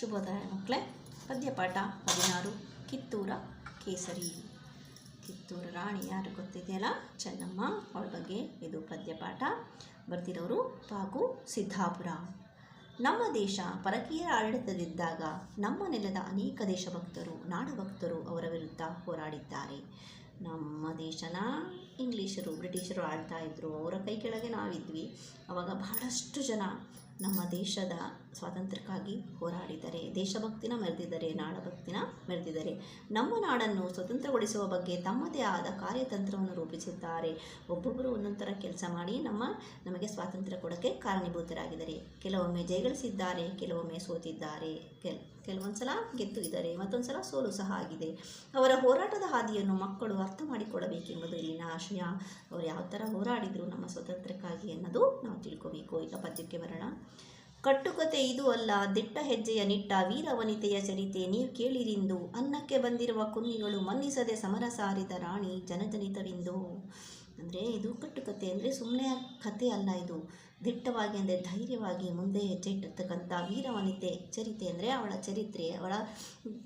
ಶುಭೋದಯ ಮಕ್ಕಳೇ, ಪದ್ಯಪಾಠ ಹದಿನಾರು. ಕಿತ್ತೂರ ಕೇಸರಿ. ಕಿತ್ತೂರ ರಾಣಿ ಯಾರು ಗೊತ್ತಿದೆಯಲ್ಲ? ಚೆನ್ನಮ್ಮ ಅವಳ ಬಗ್ಗೆ ಇದು ಪದ್ಯಪಾಠ. ಬರ್ತಿರೋರು ಹಾಗೂ ಸಿದ್ದಾಪುರ. ನಮ್ಮ ದೇಶ ಪರಕೀಯರ ಆಡಳಿತದಿದ್ದಾಗ ನಮ್ಮ ನೆಲದ ಅನೇಕ ದೇಶಭಕ್ತರು, ನಾಡಭಕ್ತರು ಅವರ ವಿರುದ್ಧ ಹೋರಾಡಿದ್ದಾರೆ. ನಮ್ಮ ದೇಶನ ಇಂಗ್ಲೀಷರು, ಬ್ರಿಟಿಷರು ಆಳ್ತಾ ಇದ್ದರು ಅವರ ಕೈ ಕೆಳಗೆ ನಾವಿದ್ವಿ. ಅವಾಗ ಬಹಳಷ್ಟು ಜನ ನಮ್ಮ ದೇಶದ ಸ್ವಾತಂತ್ರ್ಯಕ್ಕಾಗಿ ಹೋರಾಡಿದ್ದಾರೆ ದೇಶಭಕ್ತಿನ ಮೆರೆದಿದ್ದಾರೆ, ನಾಡಭಕ್ತಿನ ಮೆರೆದಿದ್ದಾರೆ, ನಮ್ಮ ನಾಡನ್ನು ಸ್ವತಂತ್ರಗೊಳಿಸುವ ಬಗ್ಗೆ ತಮ್ಮದೇ ಆದ ಕಾರ್ಯತಂತ್ರವನ್ನು ರೂಪಿಸಿದ್ದಾರೆ. ಒಬ್ಬೊಬ್ಬರು ಒಂದೊಂದು ಕೆಲಸ ಮಾಡಿ ನಮ್ಮ, ನಮಗೆ ಸ್ವಾತಂತ್ರ್ಯ ಕೊಡೋಕ್ಕೆ ಕಾರಣೀಭೂತರಾಗಿದ್ದಾರೆ. ಕೆಲವೊಮ್ಮೆ ಜಯಗಳಿಸಿದ್ದಾರೆ, ಕೆಲವೊಮ್ಮೆ ಸೋತಿದ್ದಾರೆ. ಕೆಲ್ ಕೆಲವೊಂದು ಸಲ ಗೆದ್ದು ಇದ್ದಾರೆ ಮತ್ತೊಂದು ಸಲ ಸೋಲು ಸಹ ಆಗಿದೆ. ಅವರ ಹೋರಾಟದ ಹಾದಿಯನ್ನು ಮಕ್ಕಳು ಅರ್ಥ ಮಾಡಿಕೊಡಬೇಕೆಂಬುದು ಇಲ್ಲಿನ ಆಶಯ. ಅವರು ಯಾವ ಥರ ಹೋರಾಡಿದರು ನಮ್ಮ ಸ್ವಾತಂತ್ರ್ಯಕ್ಕಾಗಿ ಅನ್ನೋದು ನಾವು ತಿಳ್ಕೋಬೇಕು. ಈಗ ಪದ್ಯಕ್ಕೆ ಬರೋಣ. ಕಟ್ಟುಕತೆ ಇದು ಅಲ್ಲ, ದಿಟ್ಟ ಹೆಜ್ಜೆಯ ನಿಟ್ಟ ವೀರ ವನಿತೆಯ ಚರಿತೆ ನೀವು ಕೇಳಿರಿಂದು. ಅನ್ನಕ್ಕೆ ಬಂದಿರುವ ಕುನ್ನಿಗಳು ಮನ್ನಿಸದೆ ಸಮರ ಸಾರಿದ ರಾಣಿ ಜನಜನಿತವಿಂದು. ಅಂದರೆ ಇದು ಕಟ್ಟುಕತೆ ಅಂದರೆ ಸುಮ್ಮನೆ ಕತೆ ಅಲ್ಲ ಇದು. ದಿಟ್ಟವಾಗಿ ಅಂದರೆ ಧೈರ್ಯವಾಗಿ ಮುಂದೆ ಹೆಜ್ಜೆ ಇಟ್ಟಿರ್ತಕ್ಕಂಥ ವೀರವನಿತೆ ಚರಿತೆ ಅಂದರೆ ಅವಳ ಚರಿತ್ರೆ, ಅವಳ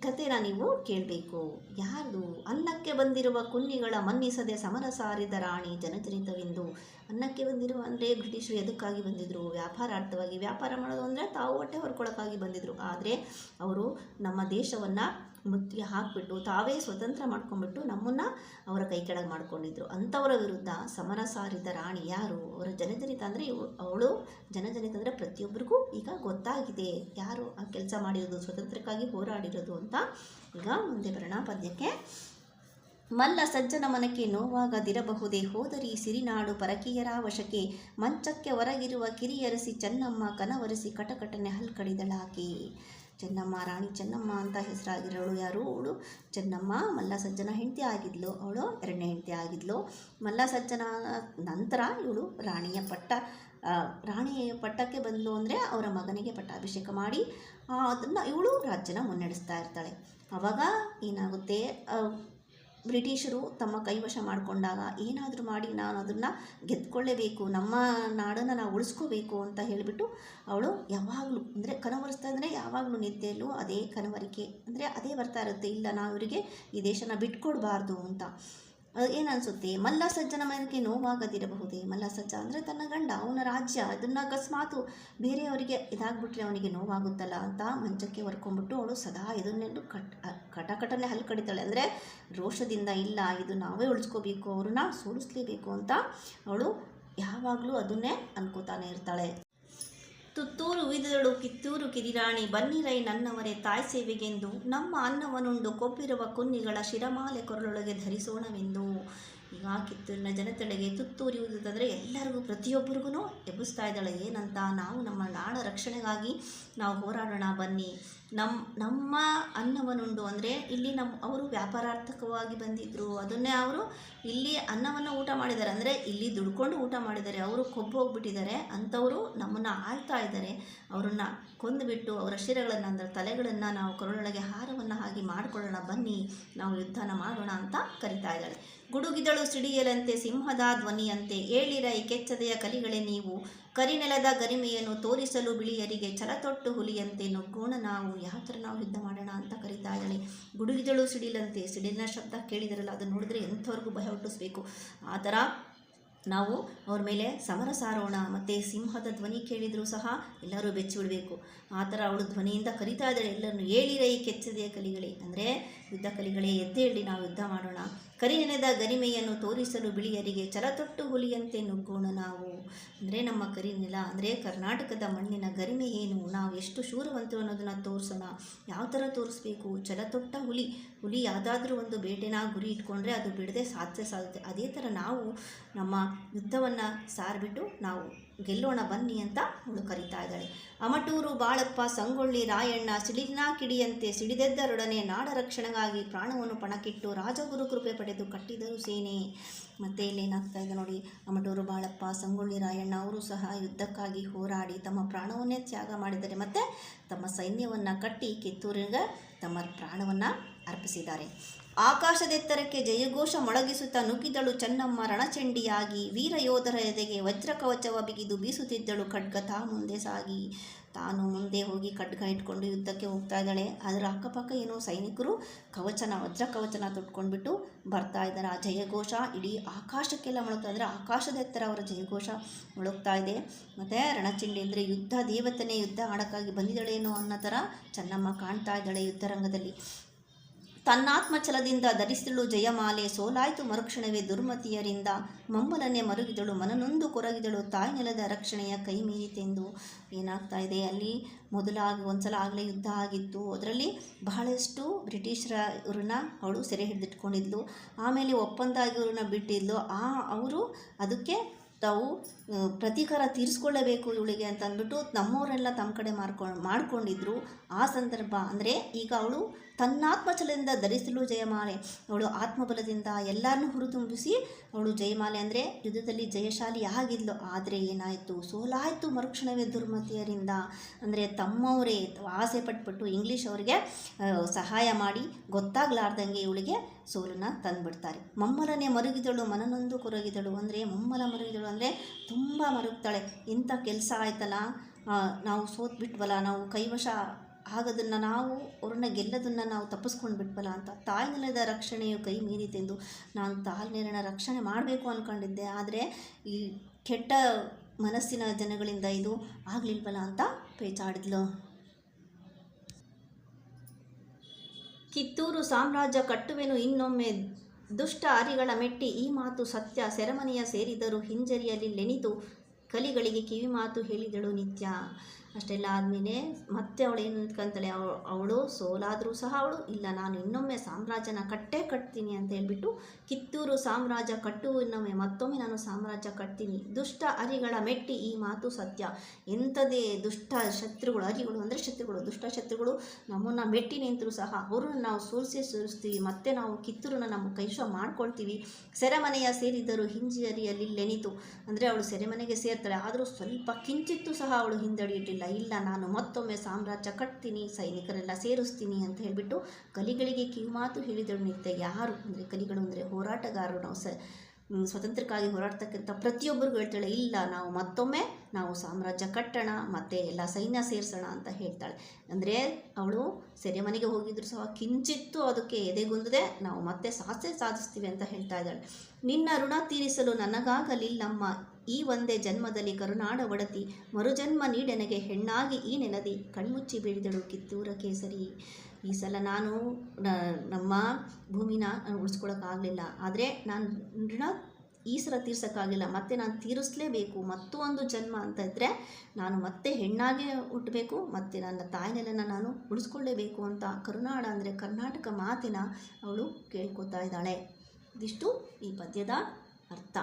ಕಥೆನ ನೀವು ಕೇಳಬೇಕು. ಯಾರು ಅನ್ನಕ್ಕೆ ಬಂದಿರುವ ಕುನ್ನಿಗಳ ಮನ್ನಿಸದೆ ಸಮರ ಸಾರಿದ ರಾಣಿ ಜನಚರಿತವೆಂದು. ಅನ್ನಕ್ಕೆ ಬಂದಿರುವ ಅಂದರೆ ಬ್ರಿಟಿಷರು ಎದಕ್ಕಾಗಿ ಬಂದಿದ್ದರು ವ್ಯಾಪಾರಾರ್ಥವಾಗಿ ವ್ಯಾಪಾರ ಮಾಡೋದು ಅಂದರೆ ತಾವು ಹೊಟ್ಟೆ ಹೊರ್ಕೊಳ್ಳೋಕ್ಕಾಗಿ ಬಂದಿದ್ದರು ಆದರೆ ಅವರು ನಮ್ಮ ದೇಶವನ್ನು ಮುತ್ತಿಗೆ ಹಾಕಿಬಿಟ್ಟು ತಾವೇ ಸ್ವತಂತ್ರ ಮಾಡ್ಕೊಂಡ್ಬಿಟ್ಟು ನಮ್ಮನ್ನು ಅವರ ಕೈ ಕೆಳಗೆ ಮಾಡ್ಕೊಂಡಿದ್ರು. ಅಂಥವರ ವಿರುದ್ಧ ಸಮರಸಾರಿದ ರಾಣಿ ಯಾರು? ಅವರ ಜನಜನಿತ ಅಂದರೆ ಅವಳು ಜನಜನಿತ ಅಂದರೆ ಪ್ರತಿಯೊಬ್ಬರಿಗೂ ಈಗ ಗೊತ್ತಾಗಿದೆ. ಯಾರು ಆ ಕೆಲಸ ಮಾಡಿರೋದು, ಸ್ವತಂತ್ರಕ್ಕಾಗಿ ಹೋರಾಡಿರೋದು ಅಂತ ಈಗ ಮುಂದೆ ಬರೋಣ ಪದ್ಯಕ್ಕೆ. ಮಲ್ಲ ಸಜ್ಜನ ಮನಕ್ಕೆ ನೋವಾಗದಿರಬಹುದೇ? ಹೋದರಿ ಸಿರಿನಾಡು ಪರಕೀಯರ ವಶಕ್ಕೆ. ಮಂಚಕ್ಕೆ ಹೊರಗಿರುವ ಕಿರಿಯರಸಿ ಚೆನ್ನಮ್ಮ ಕನವರಿಸಿ ಕಟಕಟನೆ ಹಲ್ಕಡಿದಳಾಕೆ. ಚೆನ್ನಮ್ಮ, ರಾಣಿ ಚೆನ್ನಮ್ಮ ಅಂತ ಹೆಸರಾಗಿರೋಳು ಯಾರು ಅವಳು? ಚೆನ್ನಮ್ಮ ಮಲ್ಲ ಸಜ್ಜನ ಹೆಂಡತಿ ಆಗಿದ್ಲು. ಅವಳು ಎರಡನೇ ಹೆಂಡತಿ ಆಗಿದ್ಲು. ಮಲ್ಲ ಸಜ್ಜನ ನಂತರ ಇವಳು ರಾಣಿಯ ಪಟ್ಟ ರಾಣಿಯ ರಾಣಿ ಪಟ್ಟಕ್ಕೆ ಬಂದಳು ಅಂದರೆ ಅವರ ಮಗನಿಗೆ ಪಟ್ಟಾಭಿಷೇಕ ಮಾಡಿ ಅದನ್ನು ಇವಳು ರಾಜ್ಯನ ಮುನ್ನಡೆಸ್ತಾ ಇರ್ತಾಳೆ. ಅವಾಗ ಏನಾಗುತ್ತೆ ಬ್ರಿಟಿಷರು ತಮ್ಮ ಕೈವಶ ಮಾಡಿಕೊಂಡಾಗ ಏನಾದರೂ ಮಾಡಿ ನಾನು ಅದನ್ನು ಗೆದ್ಕೊಳ್ಳೇಬೇಕು, ನಮ್ಮ ನಾಡನ್ನು ನಾವು ಉಳಿಸ್ಕೋಬೇಕು ಅಂತ ಹೇಳಿಬಿಟ್ಟು ಅವಳು ಯಾವಾಗಲೂ, ಅಂದರೆ ಕನವರಿಸ್ತಾ ಅಂದರೆ ಯಾವಾಗಲೂ ನಿದ್ದೆಯಲ್ಲೂ ಅದೇ ಕನವರಿಕೆ. ಅಂದರೆ ಅದೇ ಬರ್ತಾ ಇರುತ್ತೆ, ಇಲ್ಲ ನಾವು ಇವರಿಗೆ ಈ ದೇಶನ ಬಿಟ್ಕೊಡ್ಬಾರ್ದು ಅಂತ. ಏನು ಅನಿಸುತ್ತೆ ಮಲ್ಲ ಸಜ್ಜನ ಮನಕ್ಕೆ ನೋವಾಗದಿರಬಹುದೇ? ಮಲ್ಲ ಸಜ್ಜ ಅಂದರೆ ತನ್ನ ಗಂಡ, ಅವನ ರಾಜ್ಯ, ಅದನ್ನ ಅಕಸ್ಮಾತು ಬೇರೆಯವರಿಗೆ ಇದಾಗ್ಬಿಟ್ರೆ ಅವನಿಗೆ ನೋವಾಗುತ್ತಲ್ಲ ಅಂತ ಮಂಚಕ್ಕೆ ಹೊರ್ಕೊಂಡ್ಬಿಟ್ಟು ಅವಳು ಸದಾ ಇದನ್ನೆಂದು ಕಟ್ ಕಟಕಟನೆ ಹಲ್ಲು ಕಡಿತಾಳೆ ಅಂದರೆ ರೋಷದಿಂದ ಇಲ್ಲ, ಇದು ನಾವೇ ಉಳಿಸ್ಕೋಬೇಕು, ಅವ್ರನ್ನ ಸೋಲಿಸ್ಲೇಬೇಕು ಅಂತ ಅವಳು ಯಾವಾಗಲೂ ಅದನ್ನೇ ಅನ್ಕೋತಾನೆ ಇರ್ತಾಳೆ. ತುತ್ತೂರು ಉಯ್ದಳು ಕಿತ್ತೂರು ಕಿರಿರಾಣಿ, ಬನ್ನಿರೈ ನನ್ನವರೇ ತಾಯಿ ಸೇವೆಗೆಂದು ನಮ್ಮ ಅನ್ನವನುಂಡು ಕೊಬ್ಬಿರುವ ಕುನ್ನಿಗಳ ಶಿರಮಾಲೆ ಕೊರಳೊಳಗೆ ಧರಿಸೋಣವೆಂದು. ಈಗ ಕಿತ್ತೂರಿನ ಜನತೆಳೆಗೆ ತುತ್ತೂರಿ ಉಯ್ದುದಂದರೆ ಎಲ್ಲರಿಗೂ ಪ್ರತಿಯೊಬ್ಬರಿಗೂ ಎಬ್ಬಿಸ್ತಾ ಇದ್ದಾಳೆ. ಏನಂತ? ನಾವು ನಮ್ಮ ನಾಡ ರಕ್ಷಣೆಗಾಗಿ ನಾವು ಹೋರಾಡೋಣ ಬನ್ನಿ. ನಮ್ಮ ನಮ್ಮ ಅನ್ನವನ್ನುಂಡು ಅಂದರೆ ಇಲ್ಲಿ ನಮ್ಮ ಅವರು ವ್ಯಾಪಾರಾರ್ಥಕವಾಗಿ ಬಂದಿದ್ದರು ಅದನ್ನೇ ಅವರು ಇಲ್ಲಿ ಅನ್ನವನ್ನು ಊಟ ಮಾಡಿದ್ದಾರೆ. ಅಂದರೆ ಇಲ್ಲಿ ದುಡ್ಕೊಂಡು ಊಟ ಮಾಡಿದ್ದಾರೆ. ಅವರು ಕೊಬ್ಬು ಹೋಗ್ಬಿಟ್ಟಿದ್ದಾರೆ ಅಂಥವರು ನಮ್ಮನ್ನು ಆಳ್ತಾ ಇದ್ದಾರೆ. ಅವರನ್ನು ಕೊಂದುಬಿಟ್ಟು ಅವರ ಶಿರಗಳನ್ನು, ಅಂದರೆ ತಲೆಗಳನ್ನು ನಾವು ಕೊರಳೊಳಗೆ ಹಾರವನ್ನು ಹಾಕಿ ಮಾಡಿಕೊಳ್ಳೋಣ ಬನ್ನಿ. ನಾವು ಯುದ್ಧನ ಮಾಡೋಣ ಅಂತ ಕರಿತಾ ಇದ್ದಾಳೆ. ಗುಡುಗಿದಳು ಸಿಡಿಯಲಂತೆ, ಸಿಂಹದ ಧ್ವನಿಯಂತೆ ಏಳಿರೈ ಕೆಚ್ಚದೆಯ ಕಲಿಗಳೇ ನೀವು. ಕರಿನೆಲದ ಗರಿಮೆಯನ್ನು ತೋರಿಸಲು ಬಿಳಿಯರಿಗೆ ಛಲತೊಟ್ಟು ಹುಲಿಯಂತೆ ನುಗ್ಗೋಣ ನಾವು. ಯಾವ ಥರ ನಾವು ಯುದ್ಧ ಮಾಡೋಣ ಅಂತ ಕರಿತಾ ಇದ್ದಾಳೆ. ಗುಡುಗಿದಳು ಸಿಡಿಲಂತೆ. ಸಿಡಿಲಿನ ಶಬ್ದ ಕೇಳಿದರಲ್ಲ, ಅದನ್ನು ನೋಡಿದ್ರೆ ಎಂಥವ್ರಿಗೂ ಭಯ ಹುಟ್ಟಿಸ್ಬೇಕು. ಆ ಥರ ನಾವು ಅವ್ರ ಮೇಲೆ ಸಮರ ಸಾರೋಣ ಮತ್ತು ಸಿಂಹದ ಧ್ವನಿ ಕೇಳಿದರೂ ಸಹ ಎಲ್ಲರೂ ಬೆಚ್ಚಿಬಿಡಬೇಕು ಆ ಥರ ಅವಳು ಧ್ವನಿಯಿಂದ ಕರಿತಾ ಇದ್ದಾಳೆ. ಎಲ್ಲರನ್ನು ಏಳಿರೈ ಕೆಚ್ಚದೆಯ ಕಲಿಗಳೇ. ಅಂದರೆ ಯುದ್ಧ ಕಲಿಗಳೇ ಎದ್ದೇಳಿ ನಾವು ಯುದ್ಧ ಮಾಡೋಣ. ಕರಿ ನೆನೆದ ಗರಿಮೆಯನ್ನು ತೋರಿಸಲು ಬಿಳಿಯರಿಗೆ ಚಲತೊಟ್ಟು ಹುಲಿಯಂತೆ ನುಗ್ಗೋಣ ನಾವು. ಅಂದರೆ ನಮ್ಮ ಕರಿ ನೆಲ, ಅಂದರೆ ಕರ್ನಾಟಕದ ಮಣ್ಣಿನ ಗರಿಮೆ ಏನು? ನಾವು ಎಷ್ಟು ಶೂರವಂತರು ಅನ್ನೋದನ್ನು ತೋರಿಸೋಣ. ಯಾವ ಥರ ತೋರಿಸ್ಬೇಕು? ಛಲತೊಟ್ಟ ಹುಲಿ. ಹುಲಿ ಯಾವುದಾದ್ರೂ ಒಂದು ಬೇಟೆನ ಗುರಿ ಇಟ್ಕೊಂಡ್ರೆ ಅದು ಬಿಡದೆ ಸಾಧ್ಯ ಸಾಗುತ್ತೆ ಅದೇ ಥರ ನಾವು ನಮ್ಮ ಯುದ್ಧವನ್ನು ಸಾರಿಬಿಟ್ಟು ನಾವು ಗೆಲ್ಲೋಣ ಬನ್ನಿ ಅಂತ ಅವಳು ಕರೀತಾ ಇದ್ದಾಳೆ. ಅಮಟೂರು, ಬಾಳಪ್ಪ, ಸಂಗೊಳ್ಳಿ, ರಾಯಣ್ಣ ಸಿಡಿನಾ ಕಿಡಿಯಂತೆ ಸಿಡಿದೆದ್ದರೊಡನೆ ನಾಡ ರಕ್ಷಣೆಗಾಗಿ ಪ್ರಾಣವನ್ನು ಪಣಕ್ಕಿಟ್ಟು ರಾಜಗುರು ಕೃಪೆ ಪಡೆದು ಕಟ್ಟಿದರು ಸೇನೆ. ಮತ್ತೆ ಇಲ್ಲೇನಾಗ್ತಾ ಇದೆ ನೋಡಿ, ಅಮಟೂರು, ಬಾಳಪ್ಪ, ಸಂಗೊಳ್ಳಿ, ರಾಯಣ್ಣ ಅವರು ಸಹ ಯುದ್ಧಕ್ಕಾಗಿ ಹೋರಾಡಿ ತಮ್ಮ ಪ್ರಾಣವನ್ನೇ ತ್ಯಾಗ ಮಾಡಿದ್ದಾರೆ. ಮತ್ತು ತಮ್ಮ ಸೈನ್ಯವನ್ನು ಕಟ್ಟಿ ಕಿತ್ತೂರಿಗೆ ತಮ್ಮ ಪ್ರಾಣವನ್ನು ಅರ್ಪಿಸಿದ್ದಾರೆ. ಆಕಾಶದೆತ್ತರಕ್ಕೆ ಜಯಘೋಷ ಮೊಳಗಿಸುತ್ತಾ ನುಗ್ಗಿದಳು ಚೆನ್ನಮ್ಮ ರಣಚಂಡಿಯಾಗಿ. ವೀರಯೋಧರ ಎದೆಗೆ ವಜ್ರಕವಚವ ಬಿಗಿದು ಬೀಸುತ್ತಿದ್ದಳು ಖಡ್ಗ ತಾ ಮುಂದೆ ಸಾಗಿ. ತಾನು ಮುಂದೆ ಹೋಗಿ ಖಡ್ಗ ಇಟ್ಕೊಂಡು ಯುದ್ಧಕ್ಕೆ ಹೋಗ್ತಾ ಇದ್ದಾಳೆ. ಅದರ ಅಕ್ಕಪಕ್ಕ ಏನೋ ಸೈನಿಕರು ಕವಚನ, ವಜ್ರ ಕವಚನ ತೊಟ್ಕೊಂಡ್ಬಿಟ್ಟು ಬರ್ತಾ ಇದ್ದಾರೆ? ಆ ಜಯಘೋಷ ಇಡೀ ಆಕಾಶಕ್ಕೆಲ್ಲ ಮೊಳಗ್ತಾ ಇದ್ದಾರೆ? ಆಕಾಶದ ಎತ್ತರ ಅವರ ಜಯಘೋಷ ಮೊಳಗ್ತಾ ಇದೆ. ಮತ್ತು ರಣಚಿಂಡಿ ಅಂದರೆ ಯುದ್ಧ ದೇವತನೇ, ಯುದ್ಧ ಆಡೋಕ್ಕಾಗಿ ಬಂದಿದ್ದಾಳೇನೋ ಅನ್ನೋ ಥರ ಚೆನ್ನಮ್ಮ ಕಾಣ್ತಾ ಇದ್ದಾಳೆ ಯುದ್ಧರಂಗದಲ್ಲಿ. ತನ್ನಾತ್ಮಚಲದಿಂದ ಧರಿಸಿದಳು ಜಯಮಾಲೆ ಸೋಲಾಯಿತು ಮರುಕ್ಷಣವೇ ದುರ್ಮತಿಯರಿಂದ. ಮಮ್ಮಲನ್ನೇ ಮರುಗಿದಳು, ಮನನೊಂದು ಕೊರಗಿದಳು, ತಾಯಿ ನೆಲದ ರಕ್ಷಣೆಯ ಕೈ ಮೀರಿತೆಂದು. ಏನಾಗ್ತಾ ಇದೆ? ಅಲ್ಲಿ ಮೊದಲಾಗಿ ಒಂದ್ಸಲ ಆಗಲೇ ಯುದ್ಧ ಆಗಿತ್ತು. ಅದರಲ್ಲಿ ಬಹಳಷ್ಟು ಬ್ರಿಟಿಷರ ಇವ್ರನ್ನ ಅವಳು ಸೆರೆ ಹಿಡಿದಿಟ್ಕೊಂಡಿದ್ಲು. ಆಮೇಲೆ ಒಪ್ಪಂದ ಆಗಿ ಇವ್ರನ್ನ ಬಿಟ್ಟಿದ್ಲು. ಆ, ಅವರು ಅದಕ್ಕೆ ತಾವು ಪ್ರತೀಕಾರ ತೀರಿಸ್ಕೊಳ್ಳಬೇಕು ಇವಳಿಗೆ ಅಂತ ಅಂದ್ಬಿಟ್ಟು ನಮ್ಮವರೆಲ್ಲ ತಮ್ಮ ಕಡೆ ಮಾಡ್ಕೊಂಡು ಮಾಡ್ಕೊಂಡಿದ್ರು. ಆ ಸಂದರ್ಭ ಅಂದರೆ ಈಗ ಅವಳು ತನ್ನಾತ್ಮಚಲದಿಂದ ಧರಿಸಲು ಜಯಮಾಲೆ. ಅವಳು ಆತ್ಮಬಲದಿಂದ ಎಲ್ಲರನ್ನು ಹುರಿದುಂಬಿಸಿ, ಅವಳು ಜಯಮಾಲೆ ಅಂದರೆ ಯುದ್ಧದಲ್ಲಿ ಜಯಶಾಲಿ ಆಗಿದ್ಲು. ಆದರೆ ಏನಾಯಿತು? ಸೋಲಾಯಿತು ಮರುಕ್ಷಣವೇ ದುರ್ಮತಿಯರಿಂದ. ಅಂದರೆ ತಮ್ಮವರೇ ಆಸೆ ಪಟ್ಬಿಟ್ಟು ಇಂಗ್ಲೀಷ್ ಅವರಿಗೆ ಸಹಾಯ ಮಾಡಿ ಗೊತ್ತಾಗ್ಲಾರ್ದಂಗೆ ಇವಳಿಗೆ ಸೋಲನ್ನು ತಂದುಬಿಡ್ತಾರೆ. ಮಮ್ಮಲನೆ ಮರುಗಿದಳು, ಮನನೊಂದು ಕೊರಗಿದಳು. ಅಂದರೆ ಮಮ್ಮಲ ಮರುಗಿದಳು ಅಂದರೆ ತುಂಬ ಮರುಗ್ತಾಳೆ. ಇಂಥ ಕೆಲಸ ಆಯ್ತಲ್ಲ? ನಾವು ಸೋತ್ಬಿಟ್ವಲ್ಲ, ನಾವು ಕೈವಶ ಆಗೋದನ್ನು ನಾವು ಅವ್ರನ್ನ ಗೆಲ್ಲದನ್ನು ನಾವು ತಪ್ಪಿಸ್ಕೊಂಡು ಬಿಟ್ಬಲ್ಲ ಅಂತ ತಾಯ್ನೆಲದ ರಕ್ಷಣೆಯು ಕೈ ಮೀರಿತೆಂದು ನಾನು ತಾಯಿ ರಕ್ಷಣೆ ಮಾಡಬೇಕು ಅಂದ್ಕೊಂಡಿದ್ದೆ ಆದರೆ ಈ ಕೆಟ್ಟ ಮನಸ್ಸಿನ ಜನಗಳಿಂದ ಇದು ಆಗಲಿಲ್ವಲ್ಲ ಅಂತ ಪೇಚಾಡಿದ್ಲು. ಕಿತ್ತೂರು ಸಾಮ್ರಾಜ್ಯ ಕಟ್ಟುವೆನು ಇನ್ನೊಮ್ಮೆ ದುಷ್ಟ ಅರಿಗಳ ಮೆಟ್ಟಿ ಈ ಮಾತು ಸತ್ಯ. ಸೆರೆಮನೆಯ ಸೇರಿದರು ಹಿಂಜರಿಯಲ್ಲಿ ಲೆನಿತು ಕಲಿಗಳಿಗೆ ಕಿವಿ ಮಾತು ಹೇಳಿದಳು ನಿತ್ಯ. ಅಷ್ಟೆಲ್ಲ ಆದಮೇಲೆ ಮತ್ತೆ ಅವಳು ಏನು ನಿಂತ್ಕೊಂತಾಳೆ ಅವಳು ಅವಳು ಸೋಲಾದರೂ ಸಹ ಅವಳು, ಇಲ್ಲ ನಾನು ಇನ್ನೊಮ್ಮೆ ಸಾಮ್ರಾಜ್ಯನ ಕಟ್ಟೇ ಕಟ್ತೀನಿ ಅಂತ ಹೇಳ್ಬಿಟ್ಟು ಕಿತ್ತೂರು ಸಾಮ್ರಾಜ್ಯ ಕಟ್ಟು, ಇನ್ನೊಮ್ಮೆ ಮತ್ತೊಮ್ಮೆ ನಾನು ಸಾಮ್ರಾಜ್ಯ ಕಟ್ತೀನಿ. ದುಷ್ಟ ಅರಿಗಳ ಮೆಟ್ಟಿ ಈ ಮಾತು ಸತ್ಯ. ಎಂಥದೇ ದುಷ್ಟ ಶತ್ರುಗಳು, ಅರಿಗಳು ಅಂದರೆ ಶತ್ರುಗಳು, ದುಷ್ಟ ಶತ್ರುಗಳು ನಮ್ಮನ್ನು ಮೆಟ್ಟಿ ನಿಂತರೂ ಸಹ ಅವರನ್ನು ನಾವು ಸೋಲಿಸಿ ಸೋರಿಸ್ತೀವಿ, ಮತ್ತೆ ನಾವು ಕಿತ್ತೂರನ್ನ ನಮ್ಮ ಕೈಶ ಮಾಡ್ಕೊಳ್ತೀವಿ. ಸೆರೆಮನೆಯ ಸೇರಿದ್ದರು ಹಿಂಜರಿಯಲ್ಲಿ ಲೆನಿತು ಅಂದರೆ ಅವಳು ಸೆರೆಮನೆಗೆ ಸೇರ್ತಾಳೆ, ಆದರೂ ಸ್ವಲ್ಪ ಕಿಂಚಿತ್ತು ಸಹ ಅವಳು ಹಿಂದಡಿಯಿಟ್ಟಿಲ್ಲ ಇಲ್ಲ ನಾನು ಮತ್ತೊಮ್ಮೆ ಸಾಮ್ರಾಜ್ಯ ಕಟ್ತೀನಿ, ಸೈನಿಕರೆಲ್ಲ ಸೇರಿಸ್ತೀನಿ ಅಂತ ಹೇಳಿಬಿಟ್ಟು ಕಲಿಗಳಿಗೆ ಕಿವಿಮಾತು ಹೇಳಿದಳು ನಿತ್ಯ. ಯಾರು ಅಂದರೆ ಕಲಿಗಳು ಅಂದರೆ ಹೋರಾಟಗಾರರು ನಾವು ಸ ಸ್ವತಂತ್ರಕ್ಕಾಗಿ ಹೋರಾಡ್ತಕ್ಕಂಥ ಪ್ರತಿಯೊಬ್ಬರಿಗೂ ಹೇಳ್ತಾಳೆ, ಇಲ್ಲ, ನಾವು ಮತ್ತೊಮ್ಮೆ ನಾವು ಸಾಮ್ರಾಜ್ಯ ಕಟ್ಟೋಣ, ಮತ್ತು ಎಲ್ಲ ಸೈನ್ಯ ಸೇರಿಸೋಣ ಅಂತ ಹೇಳ್ತಾಳೆ. ಅಂದರೆ ಅವಳು ಸೆರೆಮನೆಗೆ ಹೋಗಿದ್ರು ಸಹ ಕಿಂಚಿತ್ತು ಅದಕ್ಕೆ ಎದೆಗುಂದದೆ, ನಾವು ಮತ್ತೆ ಸಾಹಸ ಸಾಧಿಸ್ತೀವಿ ಅಂತ ಹೇಳ್ತಾ ಇದ್ದಾಳೆ. ನಿನ್ನ ಋಣ ತೀರಿಸಲು ನನಗಾಗಲಿಲ್ಲಮ್ಮ, ಈ ಒಂದೇ ಜನ್ಮದಲ್ಲಿ ಕರುನಾಡ ಒಡತಿ, ಮರುಜನ್ಮ ನೀಡೆನಗೆ ಹೆಣ್ಣಾಗಿ ಈ ನೆನದಿ, ಕಣ್ಮುಚ್ಚಿ ಬೀಳಿದಳು ಕಿತ್ತೂರ ಕೇಸರಿ. ಈ ಸಲ ನಾನು ನಮ್ಮ ಭೂಮಿನ ಉಳಿಸ್ಕೊಳಕ್ಕಾಗಲಿಲ್ಲ ಆದರೆ ನಾನು ಋಣ ಈ ಸಲ ತೀರ್ಸೋಕ್ಕಾಗಿಲ್ಲ. ಮತ್ತೆ ನಾನು ತೀರಿಸಲೇಬೇಕು. ಮತ್ತೊಂದು ಜನ್ಮ ಅಂತ ಇದ್ದರೆ ನಾನು ಮತ್ತೆ ಹೆಣ್ಣಾಗೆ ಹುಟ್ಟಬೇಕು ಮತ್ತು ನನ್ನ ತಾಯಿನೆಲನ ನಾನು ಉಳಿಸ್ಕೊಳ್ಳೇಬೇಕು ಅಂತ ಕರುನಾಡ ಅಂದರೆ ಕರ್ನಾಟಕ ಮಾತಿನ ಅವಳು ಕೇಳ್ಕೊತಾ ಇದ್ದಾಳೆ. ಇದಿಷ್ಟು ಈ ಪದ್ಯದ ಅರ್ಥ.